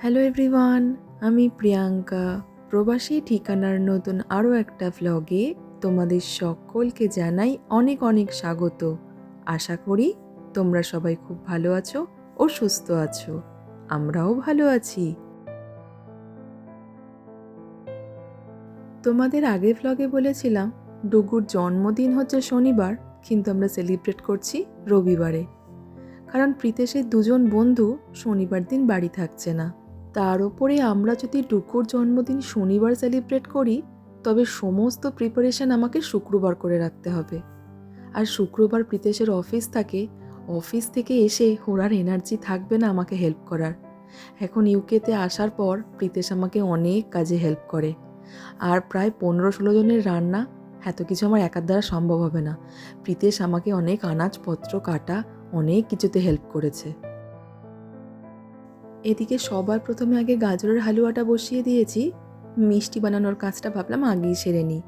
Hello everyone আমি প্রিয়াঙ্কা। প্রবাসী ঠিকানার নতুন আরও একটা ভ্লগে তোমাদের সকলকে জানাই অনেক অনেক স্বাগত। আশা করি তোমরা সবাই খুব ভালো আছো ও সুস্থ আছো। আমরাও ভালো আছি। তোমাদের আগের ভ্লগে বলেছিলাম, ডুগুর জন্মদিন হচ্ছে শনিবার, কিন্তু আমরা সেলিব্রেট করছি রবিবারে। কারণ প্রীতেশের দুজন বন্ধু শনিবার দিন বাড়ি থাকছে না। তার ওপরে আমরা যদি ডুকুর জন্মদিন শনিবার সেলিব্রেট করি, তবে সমস্ত প্রিপারেশন আমাকে শুক্রবার করে রাখতে হবে। আর শুক্রবার প্রীতেশের অফিস থাকে অফিস থেকে এসে ওরার এনার্জি থাকবে না আমাকে হেল্প করার। এখন ইউকেতে আসার পর প্রীতেশ আমাকে অনেক কাজে হেল্প করে। আর প্রায় পনেরো ষোলো জনের রান্না, এত কিছু আমার একার দ্বারা সম্ভব হবে না। প্রীতেশ আমাকে অনেক আনাজপত্র, কাটা, অনেক কিছুতে হেল্প করেছে। এদিকে সবার প্রথমে আগে গাজরের হালুয়াটা বসিয়ে দিয়েছি। মিষ্টি বানানোর কাজটা ভাবলাম আগেই সেরে নিই।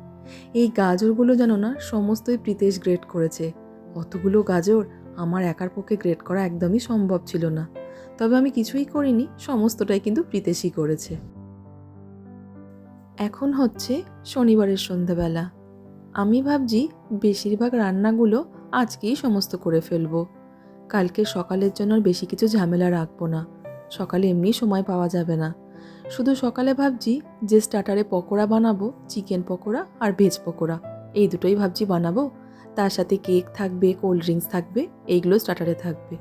এই গাজরগুলো জানো না সমস্তই প্রীতেশ গ্রেট করেছে। অতগুলো গাজর আমার একার পক্ষে গ্রেট করা একদমই সম্ভব ছিল না। তবে আমি কিছুই করিনি, সমস্তটাই কিন্তু প্রীতেশই করেছে। এখন হচ্ছে শনিবারের সন্ধ্যাবেলা। আমি ভাবছি বেশিরভাগ রান্নাগুলো আজকেই সমস্ত করে ফেলব। কালকে সকালের জন্য বেশি কিছু ঝামেলা রাখব না। সকালে এমনি সময় পাওয়া যাবে না। শুধু সকালে ভাবছি যে স্টার্টারে পকোড়া বানাবো, চিকেন পকোড়া আর ভেজ পকোড়া। এই দুটোই ভাবছি বানাবো। তার সাথে কেক থাকবে, কোল্ড ড্রিঙ্কস থাকবে এইগুলো স্টার্টারে থাকবে।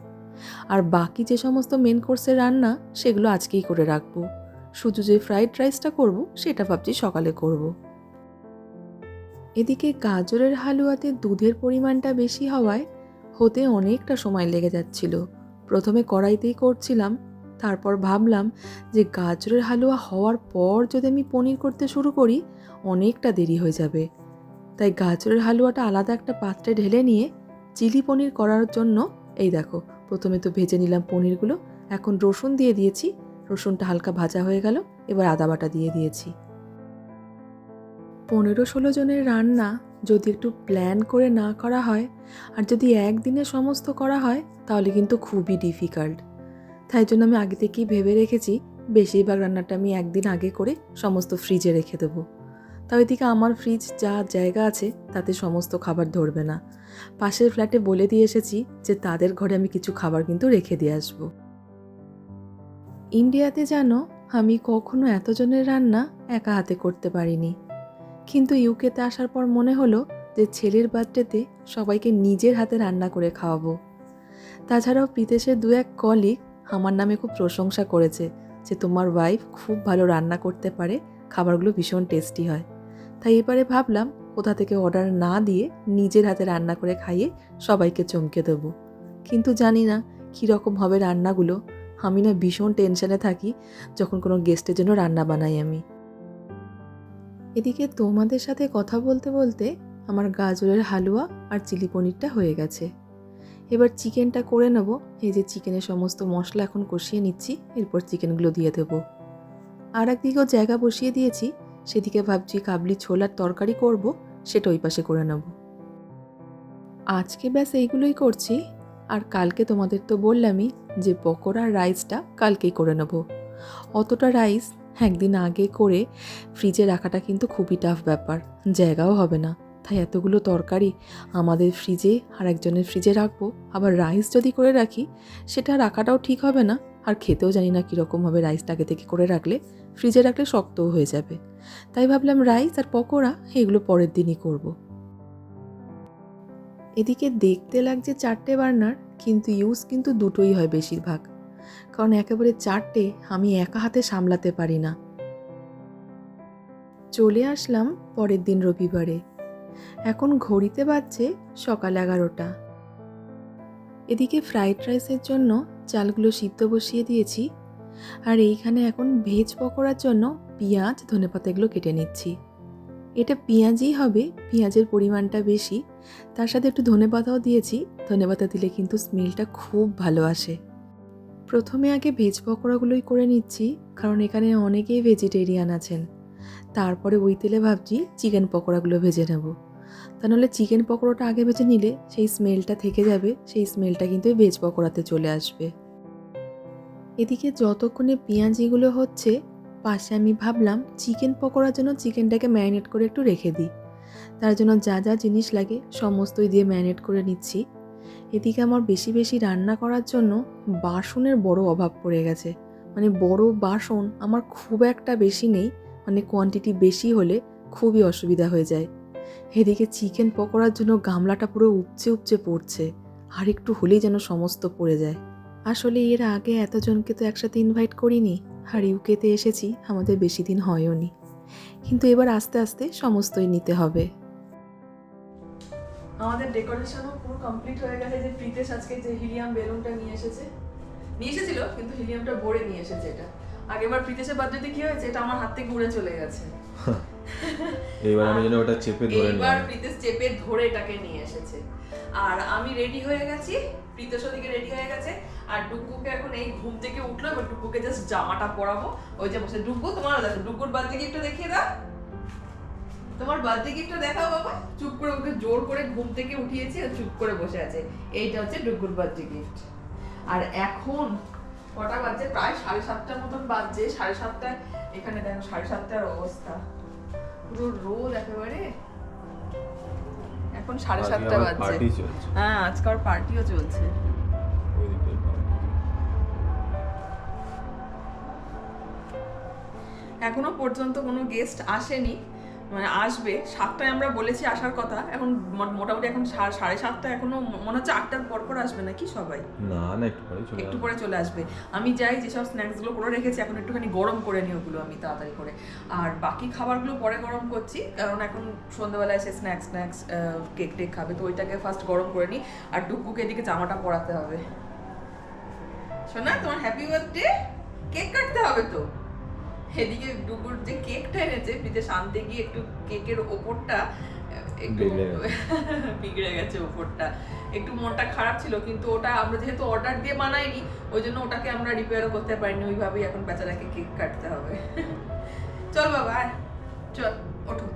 আর বাকি যে সমস্ত মেন কোর্সের রান্না, সেগুলো আজকেই করে রাখব। শুধু যে ফ্রাইড রাইসটা করব, সেটা ভাবছি সকালে করব। এদিকে গাজরের হালুয়াতে দুধের পরিমাণটা বেশি হওয়ায় হতে অনেকটা সময় লেগে যাচ্ছিল। প্রথমে কড়াইতেই করছিলাম তারপর ভাবলাম যে গাজরের হালুয়া হওয়ার পর যদি আমি পনির করতে শুরু করি, অনেকটা দেরি হয়ে যাবে। তাই গাজরের হালুয়াটা আলাদা একটা পাত্রে ঢেলে নিয়ে চিলি পনির করার জন্য, এই দেখো, প্রথমে তো ভেজে নিলাম পনিরগুলো, এখন রসুন দিয়ে দিয়েছি, রসুনটা হালকা ভাজা হয়ে গেল, এবার আদা বাটা দিয়ে দিয়েছি। পনেরো ষোলো জনের রান্না যদি একটু প্ল্যান করে না করা হয়, আর যদি একদিনে সমস্ত করা হয়, তাহলে কিন্তু খুবই ডিফিকাল্ট। তাই জন্য আমি আগে থেকেই ভেবে রেখেছি বেশিরভাগ রান্নাটা আমি একদিন আগে করে সমস্ত ফ্রিজে রেখে দেবো। তাও এদিকে আমার ফ্রিজ যা জায়গা আছে, তাতে সমস্ত খাবার ধরবে না। পাশের ফ্ল্যাটে বলে দিয়ে এসেছি যে তাদের ঘরে আমি কিছু খাবার কিন্তু রেখে দিয়ে আসব। ইন্ডিয়াতে জানো, আমি কখনো এতজনের রান্না একা হাতে করতে পারিনি। কিন্তু ইউকেতে আসার পর মনে হলো যে ছেলের বার্থডেতে সবাইকে নিজের হাতে রান্না করে খাওয়াবো। তাছাড়াও প্রীতেশের দু এক কলিগ আমার নামে খুব প্রশংসা করেছে যে তোমার ওয়াইফ খুব ভালো রান্না করতে পারে, খাবারগুলো ভীষণ টেস্টি হয়। তাই এবারে ভাবলাম, কোথা থেকে অর্ডার না দিয়ে নিজের হাতে রান্না করে খাইয়ে সবাইকে চমকে দেবো। কিন্তু জানি না কীরকম হবে রান্নাগুলো। আমি না ভীষণ টেনশনে থাকি যখন কোনো গেস্টের জন্য রান্না বানাই আমি। এদিকে তোমাদের সাথে কথা বলতে বলতে আমার গাজরের হালুয়া আর চিলি পনিরটা হয়ে গেছে। এবার চিকেনটা করে নেব। এই যে চিকেনের সমস্ত মশলা এখন কষিয়ে নিচ্ছি, এরপর চিকেনগুলো দিয়ে দেবো। আর একদিকেও জায়গা বসিয়ে দিয়েছি, সেদিকে ভাবছি কাবলি ছোলার তরকারি করব, সেটা ওই পাশে করে নেব। আজকে ব্যাস এইগুলোই করছি, আর কালকে তোমাদের তো বললামই যে পকোড়ার রাইসটা কালকেই করে নেব। অতটা রাইস একদিন আগে করে ফ্রিজে রাখাটা কিন্তু খুবই টাফ ব্যাপার, জায়গাও হবে না। তাই এতগুলো তরকারি আমাদের ফ্রিজে আর একজনের ফ্রিজে রাখব। আবার রাইস যদি করে রাখি, সেটা রাখাটাও ঠিক হবে না। আর খেতেও জানি না কীরকম হবে রাইসটা আগে থেকে করে রাখলে। ফ্রিজে রাখলে শক্তও হয়ে যাবে। তাই ভাবলাম রাইস আর পকোড়া এগুলো পরের দিনই করব। এদিকে দেখতে লাগছে চারটে বার্নার, কিন্তু ইউজ কিন্তু দুটোই হয় বেশিরভাগ। কারণ একেবারে চারটে আমি একা হাতে সামলাতে পারি না। চলে আসলাম পরের দিন রবিবারে। এখন ঘড়িতে বাজছে সকাল এগারোটা। এদিকে ফ্রাইড রাইসের জন্য চালগুলো সিদ্ধ বসিয়ে দিয়েছি, আর এইখানে এখন ভেজ পকোড়ার জন্য পেঁয়াজ ধনেপাতা এগুলো কেটে নিচ্ছি। এটা পেঁয়াজই হবে, পেঁয়াজের পরিমাণটা বেশি, তার সাথে একটু ধনেপাতাও দিয়েছি, ধনেপাতা দিলে কিন্তু স্মেলটা খুব ভালো আসে। প্রথমে আগে ভেজ পকোড়াগুলোই করে নিচ্ছি, কারণ এখানে অনেকেই ভেজিটেরিয়ান আছেন। তারপরে ওই তেলে ভাবছি চিকেন পকোড়াগুলো ভেজে নেব। তা নাহলে চিকেন পকোড়াটা আগে ভেজে নিলে সেই স্মেলটা থেকে যাবে, সেই স্মেলটা কিন্তু ভেজ পকোড়াতে চলে আসবে। এদিকে যতক্ষণে পেঁয়াজিগুলো হচ্ছে, পাশে আমি ভাবলাম চিকেন পকোড়ার জন্য চিকেনটাকে ম্যারিনেট করে একটু রেখে দিই। তার জন্য যা যা জিনিস লাগে সমস্তই দিয়ে ম্যারিনেট করে নিচ্ছি। এদিকে আমার বেশি বেশি রান্না করার জন্য বাসনের বড় অভাব পড়ে গেছে। মানে বড় বাসন আমার খুব একটা বেশি নেই। মানে কোয়ান্টিটি বেশি হলে খুবই অসুবিধা হয়ে যায়। এদিকে চিকেন পকোড়ার জন্য গামলাটা পুরো উপচে উপচে পড়ছে, আর একটু হলেই যেন সমস্ত পড়ে যায়। আসলে এর আগে এতজনকে তো একসাথে ইনভাইট করিনি, আর ইউকেতে এসেছি, আমাদের বেশি দিন হয়ও নি। কিন্তু এবার আস্তে আস্তে সমস্তই নিতে হবে। আমাদের ডেকোরেশনও পুরো কমপ্লিট হয়ে গেছে যে প্রীতেশ আজকে যে হিলিয়াম বেলুনটা নিয়ে এসেছে। নিয়ে এসেছিল, কিন্তু হিলিয়ামটা ভরে নিয়ে এসেছে এটা। আগেবার প্রীতেশের বার্থডেতে কি হয়েছে? এটা আমার হাত থেকে উড়ে চলে গেছে। এইবার আমি যেন ওটা চেপে ধরে এইবার প্রীতেশ চেপে ধরে এটাকে নিয়ে এসেছে। আর আমি রেডি হয়ে গেছি। প্রীতেশ ওদিকে রেডি হয়ে গেছে। আর ডুগুকে এখন এই ঘুম থেকে উঠল এবার ডুগুকে জাস্ট জামাটা পরাবো। ওই যে বসে ডুগু তোমার দেখো ডুগুর বার্থডে গিফটটা দেখিয়ে দাও। তোমার বার্থডে গিফটটা দেখাও বাবা। চুপ করে ওকে জোর করে ঘুম থেকে উঠিয়েছি আর চুপ করে বসে আছে। এইটা হচ্ছে ডুগুর বার্থডে গিফট আর এখন কটা বাজছে? প্রায় সাড়ে সাতটার মতন বাজছে। সাড়ে সাতটায় এখানে দেখো সাড়ে সাতটার অবস্থা। পুরো রোদ একেবারে। এখন সাড়ে সাতটা বাজছে। চলছে। হ্যাঁ আজকাল পার্টিও চলছে। এখনও পর্যন্ত কোনো গেস্ট আসেনি। মানে আসবে। সাতটায় আমরা বলেছি আসার কথা। এখন মোটামুটি এখন সাড়ে সাতটা এখনও মনে হচ্ছে আটটার পর পর আসবে নাকি সবাই? না না একটু পরে চলে একটু আসবে। পরে চলে আসবে। আমি যাই যেসব স্ন্যাক্সগুলো করে রেখেছি এখন একটুখানি গরম করে নিই ওগুলো আমি তাড়াতাড়ি করে। আর বাকি খাবারগুলো পরে গরম করছি কারণ এখন সন্ধ্যাবেলায় এসে স্ন্যাক্স স্ন্যাক্স কেক টেক খাবে তো ওইটাকে ফার্স্ট গরম করে নিই। আর ডুকুকে এদিকে জামাটা পরাতে হবে। শোনা তোমার হ্যাপি বার্থডে কেক কাটতে হবে তো? এদিকে ডুগুর যে কেকটা এনেছে বিদেশ আনতে গিয়ে একটু কেকের ওপরটা একটু বিগড়ে গেছে। ওপরটা। একটু মনটা খারাপ ছিল কিন্তু ওটা আমরা যেহেতু অর্ডার দিয়ে বানাইনি ওই জন্য ওটাকে আমরা রিপেয়ারও করতে পারিনি। ওইভাবেই এখন বেচারাকে কেক কাটতে হবে। চল বাবা। চল ওঠো।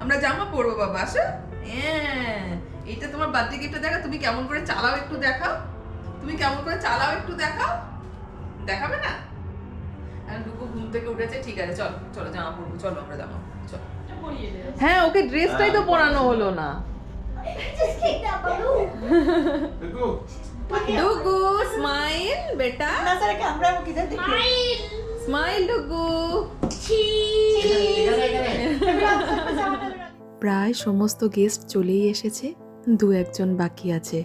আমরা জামা পরবো বাবা আসো। হ্যাঁ এইটা তোমার বার্থডে গিফটটা দেখো তুমি কেমন করে চালাও একটু দেখাও। তুমি কেমন করে চালাও একটু দেখাও। দেখাবে না? হ্যাঁ ওকে ড্রেসটাই তো পরানো হলো না। স্মাইল বেটা। স্মাইল প্রায় সমস্ত গেস্ট চলেই এসেছে দু একজন বাকি আছে।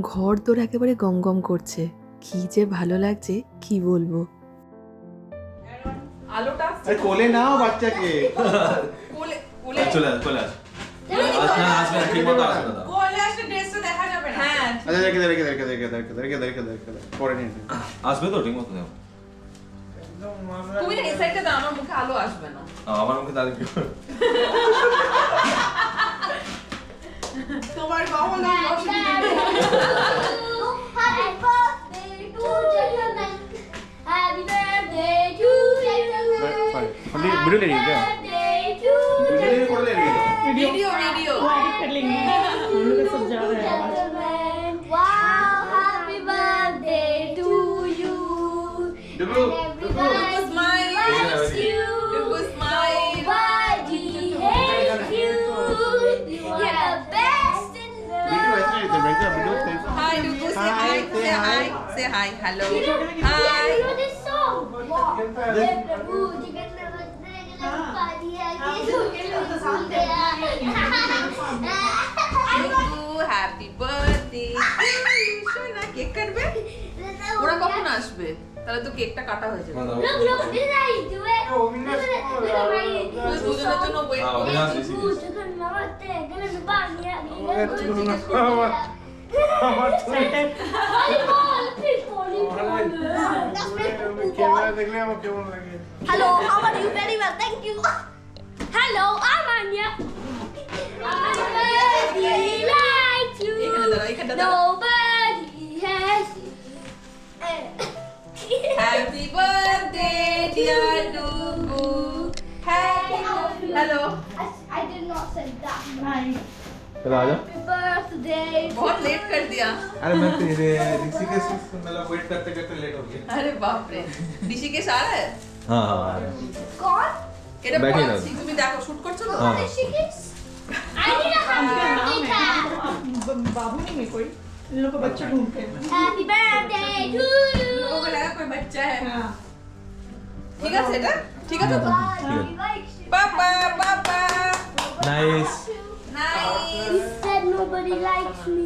ঘর তোর একেবারে গমগম করছে। কি যে ভালো লাগছে কি বলব। আলোটা কোলে নাও বাচ্চাকে কোলে কোলে চলে আস চলে আস আসবে ঠিক মতো আসবে না কোলে আসলে ড্রেসটা দেখা যাবে না হ্যাঁ আচ্ছা রেখে দে রেখে দে রেখে দে রেখে দে রেখে দে রেখে দে রেখে দে রেখে দে পরে নিয়ে আসবে তো ঠিক মতো দেখো তুমি এই সাইডটা দাও আমার মুখে আলো আসবে না আমার মুখে দাঁড়িয়ে তোমার গহনা वीडियो ले लीजिए वीडियो वीडियो एडिट कर लेंगे हम लोग सब जा रहे हैं wow happy birthday to you W Say hi. Say hi. Hello. Hi. Yeah, you know this song. Wow. Yeah. Yeah. Happy birthday সোনা কেক কাটবে ওরা কখন আসবে তাহলে তো কেকটা কাটা হয়ে যাবে দুজনের জন্য ওয়েট দেখলে আমার কেমন লাগে Hello, how are you? Very well, thank you. Hello, I'm Anya. I Nobody like you. Nobody has you. Happy birthday, dear Dugu. Happy Hello. I, I did not say that. Right. चलो आ जा बहुत late कर दिया अरे मैं तेरे ऋषि के मतलब वेट करते करते लेट हो गया अरे बाप रे ऋषि के सारा है हाँ कौन? এটা ব্যাগে বল, দাও। তুমি দেখো শুট করছো তো हाँ Rishikesh? I need a happy birthday card. ब- बाबू नहीं है कोई इन लोग को बच्चे ढूंढते हैं Happy birthday to you. ওকে লাগা कोई बच्चा है हाँ ঠিক আছে এটা ঠিক আছে তো Nobody likes you. Papa papa nice nice He said nobody likes me.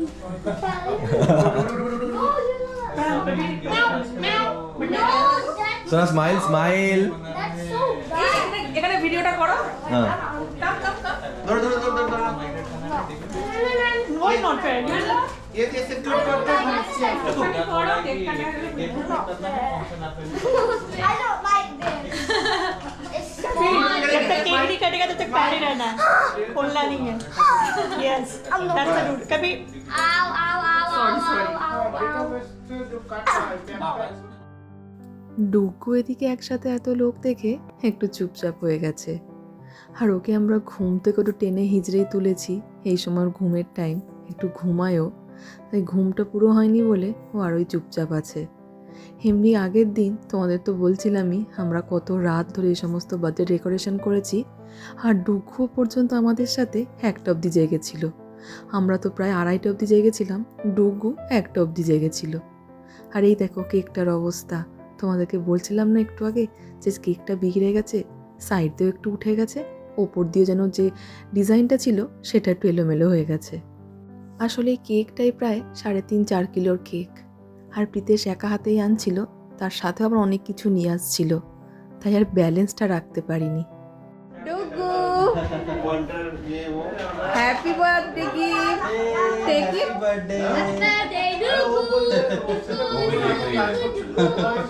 No, that's, सोना smile smile that's so bad. এখানে ভিডিওটা করো हाँ কাম কাম কাম दौड़ दौड़ दौड़ दौड़ दौड़ वो नॉट फेयर ये ये से good good I don't like this. It's so जब तक केक नहीं कटेगा तब तक पैर ही रहना है खोलना नहीं है यस दैट्स द रूट कभी Ow, ow, ow, ow, ow, ow, ow. ডুগু এদিকে একসাথে এত লোক দেখে একটু চুপচাপ হয়ে গেছে। আর ওকে আমরা ঘুম থেকে একটু টেনে হিজড়েই তুলেছি, এই সময় ঘুমের টাইম একটু ঘুমায়ও। তাই ঘুমটা পুরো হয়নি বলে ও আরোই চুপচাপ আছে। এমনি আগের দিন তোমাদের তো বলছিলামই, আমরা কত রাত ধরে এই সমস্ত বার্থডে ডেকোরেশন করেছি, আর ডুগু পর্যন্ত আমাদের সাথে একটা অবধি জেগেছিল আমরা তো প্রায় আড়াইটা অবধি জেগেছিলাম ডুগু একটা অবধি জেগেছিল। আর এই দেখো কেকটার অবস্থা। তোমাদেরকে বলছিলাম না একটু আগে যে কেকটা বিগড়ে গেছে সাইড দিয়েও একটু উঠে গেছে ওপর দিয়ে যেন যে ডিজাইনটা ছিল সেটা একটু এলোমেলো হয়ে গেছে। আসলে এই কেকটাই প্রায় সাড়ে তিন চার কিলোর কেক। আর প্রীতেশ একা হাতেই আনছিল তার সাথে আবার অনেক কিছু নিয়ে আসছিল তাই আর ব্যালেন্সটা রাখতে পারিনি। Happy birthday gift birthday Birthday to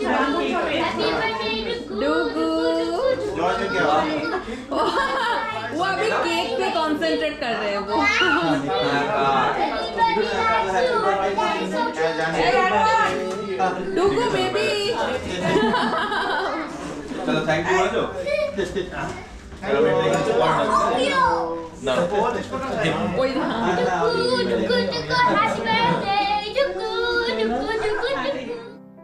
Happy birthday to Dugu George ने क्या वो अभी केक पे कंसंट्रेट कर रहे हैं वो डुगू बेबी चलो थैंक यू बोलो चलो ना ওই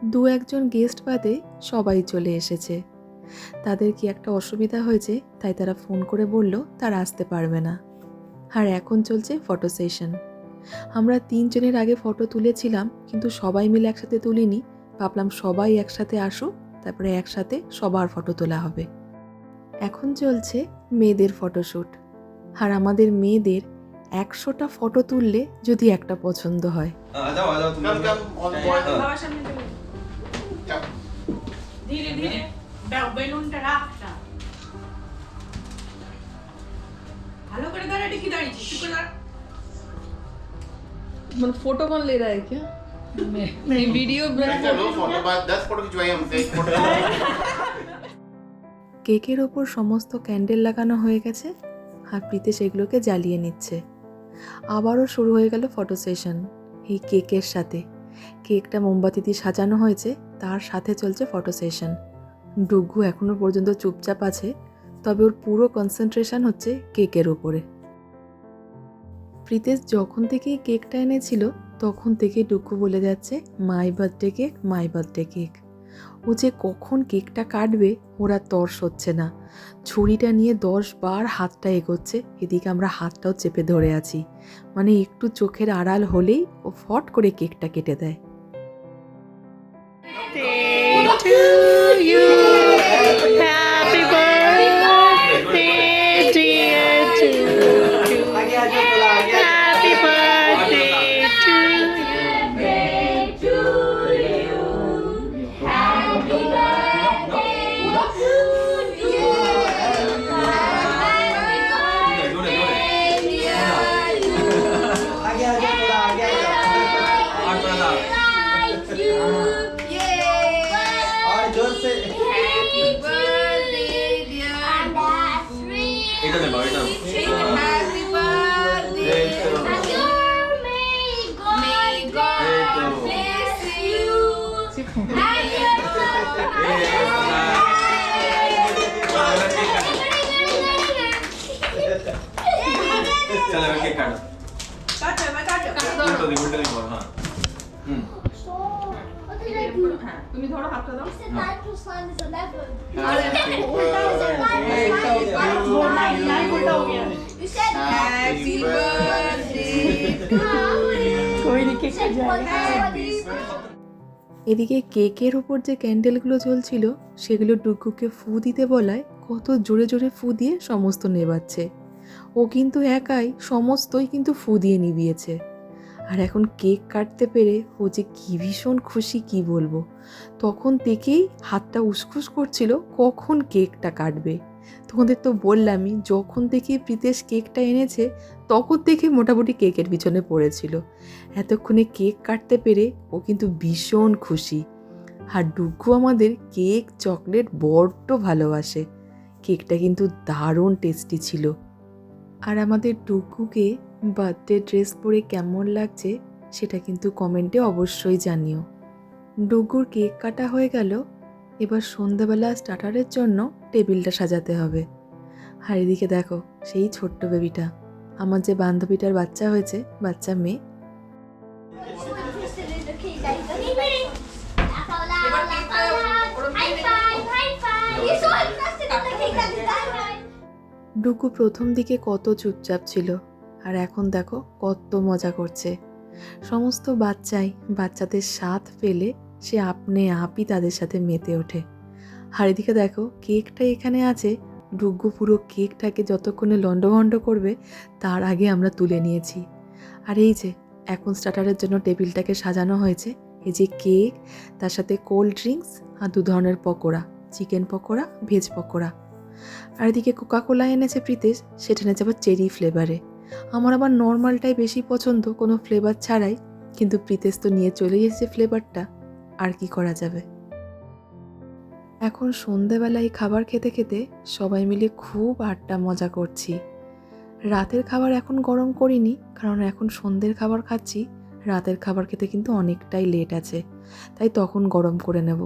দু একজন গেস্ট বাদে সবাই চলে এসেছে। তাদের কি একটা অসুবিধা হয়েছে, তাই তারা ফোন করে বলল, তারা আসতে পারবে না। আর এখন চলছে ফটো সেশন। আমরা তিনজনের আগে ফটো তুলেছিলাম, কিন্তু সবাই মিলে একসাথে তুলিনি। ভাবলাম সবাই একসাথে আসুক, তারপরে একসাথে সবার ফটো তোলা হবে। এখন চলছে মেয়েদের ফটোশ্যুট আর আমাদের মেয়েদের একশোটা ফটো তুললে যদি একটা পছন্দ হয়। आ जाओ आ जाओ तुम कम कम ऑन पॉइंट বাবার সামনে চলে ধীরে ধীরে দাও বেলুনটা রাখ না ভালো করে দাঁড়া দেখি দাঁড়িয়েছি ঠিক করে দাঁড়া मतलब फोटो कौन ले रहा है क्या नहीं वीडियो चलो फोटो बाद 10 फोटो खिंचवाई हमसे एक फोटो কেকের ওপর সমস্ত ক্যান্ডেল লাগানো হয়ে গেছে আর প্রীতে সেগুলোকে জ্বালিয়ে নিচ্ছে আবারও শুরু হয়ে গেল ফটো সেশন এই কেকের সাথে। কেকটা মোমবাতি দিয়ে সাজানো হয়েছে, তার সাথে চলছে ফটো সেশন ডুগু এখনও পর্যন্ত চুপচাপ আছে, তবে ওর পুরো কনসেন্ট্রেশন হচ্ছে কেকের ওপরে প্রীতেশ যখন থেকে কেকটা এনেছিল, তখন থেকে ডুগু বলে যাচ্ছে my birthday cake my birthday cake ও যে কখন কেকটা কাটবে, ওরা তর্স হচ্ছে না। ছুরিটা নিয়ে দশ বার হাতটা এগোচ্ছে, এদিকে আমরা হাতটাও চেপে ধরে আছি। মানে একটু চোখের আড়াল হলেই ও ফট করে কেকটা কেটে দেয়। কাটো কাটো কাটো হ্যাঁ হুম এদিকে কেকের ওপর যে ক্যান্ডেলগুলো জ্বলছিল সেগুলো ডুগুকে ফু দিতে বলায় কত জোরে জোরে ফু দিয়ে সমস্ত নেবাচ্ছে। ও কিন্তু একাই সমস্তই কিন্তু ফু দিয়ে নিভিয়েছে। আর এখন কেক কাটতে পেরে ও যে কী ভীষণ খুশি, কি বলব? তখন থেকেই হাতটা উসখুস করছিল, কখন কেকটা কাটবে? তোমাদের তো বললামই, যখন থেকে প্রীতেশ কেকটা এনেছে, তখন থেকে মোটামুটি কেকের পিছনে পড়েছিল। এতক্ষণে কেক কাটতে পেরে ও কিন্তু ভীষণ খুশি। আর ডুগ্গু আমাদের কেক চকলেট বড্ড ভালোবাসে। কেকটা কিন্তু দারুণ টেস্টি ছিল। আর আমাদের ডুগ্গুকে বার্থডে ড্রেস পরে কেমন লাগছে সেটা কিন্তু কমেন্টে অবশ্যই জানিও। ডুগ্গুর কেক কাটা হয়ে গেল এবার সন্ধ্যাবেলা স্টার্টারের জন্য টেবিলটা সাজাতে হবে। আর এদিকে দেখো সেই ছোট্ট বেবিটা আমার যে বান্ধবীটার বাচ্চা হয়েছে বাচ্চা মেয়ে। five, five. You're so ডুকু প্রথম দিকে কত চুপচাপ ছিল, আর এখন দেখো কত মজা করছে। সমস্ত বাচ্চাই বাচ্চাদের স্বাদ পেলে সে আপনে আপই তাদের সাথে মেতে ওঠে। আর এদিকে দেখো কেকটা এখানে আছে ডুগ্গু পুরো কেকটাকে যতক্ষণে লন্ডভন্ড করবে তার আগে আমরা তুলে নিয়েছি। আর এই যে, এখন স্টার্টারের জন্য টেবিলটাকে সাজানো হয়েছে, এই যে কেক, তার সাথে কোল্ড ড্রিঙ্কস আর দু ধরনের পকোড়া, চিকেন পকোড়া, ভেজ পকোড়া। আর এদিকে কোকা কোলা এনেছে প্রীতেশ, সেটা এনেছে আবার চেরি ফ্লেভারে আমার আবার নর্মালটাই বেশি পছন্দ, কোনো ফ্লেভার ছাড়াই। কিন্তু প্রীতেশ তো নিয়ে চলে এসেছে ফ্লেভারটা আর কি করা যাবে? এখন সন্ধেবেলায় খাবার খেতে খেতে সবাই মিলে খুব আড্ডা মজা করছি। রাতের খাবার এখন গরম করিনি, কারণ এখন সন্ধ্যের খাবার খাচ্ছি। রাতের খাবার খেতে কিন্তু অনেকটাই লেট আছে, তাই তখন গরম করে নেব।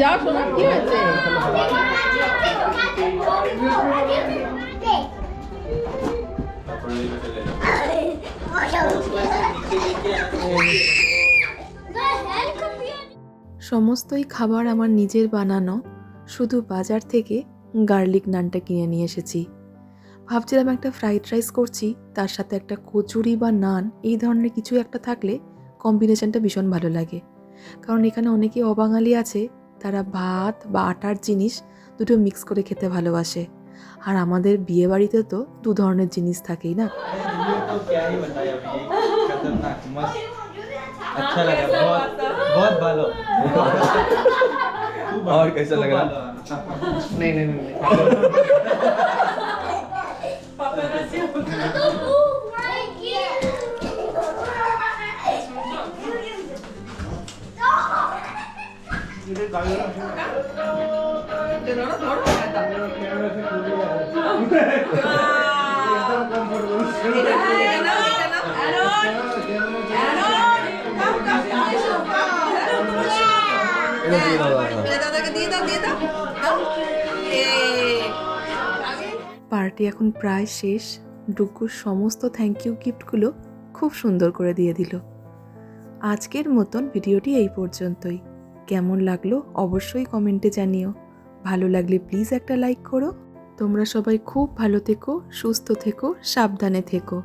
যাও শোনা, কি হয়েছে? সমস্তই খাবার আমার নিজের বানানো, শুধু বাজার থেকে গার্লিক নানটা কিনে নিয়ে এসেছি। ভাবছিলাম একটা ফ্রাইড রাইস করছি তার সাথে একটা কচুরি বা নান এই ধরনের কিছু একটা থাকলে কম্বিনেশনটা ভীষণ ভালো লাগে কারণ এখানে অনেকে অবাঙালি আছে তারা ভাত বা আটার জিনিস দুটো মিক্স করে খেতে ভালোবাসে আর আমাদের বিয়ে বাড়িতে তো দু ধরনের জিনিস থাকেই না ये तो क्या ही बताए अभी खतरनाक मस्त अच्छा लगा बहुत बहुत भालो और कैसा लग रहा नहीं नहीं नहीं এটা দিয়ে দাও দাদা পার্টি এখন প্রায় শেষ। ডুকুর সমস্ত থ্যাংক ইউ গিফটগুলো খুব সুন্দর করে দিয়ে দিল। আজকের মতন ভিডিওটি এই পর্যন্তই। কেমন লাগল অবশ্যই কমেন্টে জানিও। ভালো লাগলে প্লিজ একটা লাইক করো। তোমরা সবাই খুব ভালো থেকো, সুস্থ থেকো, সাবধানে থেকো।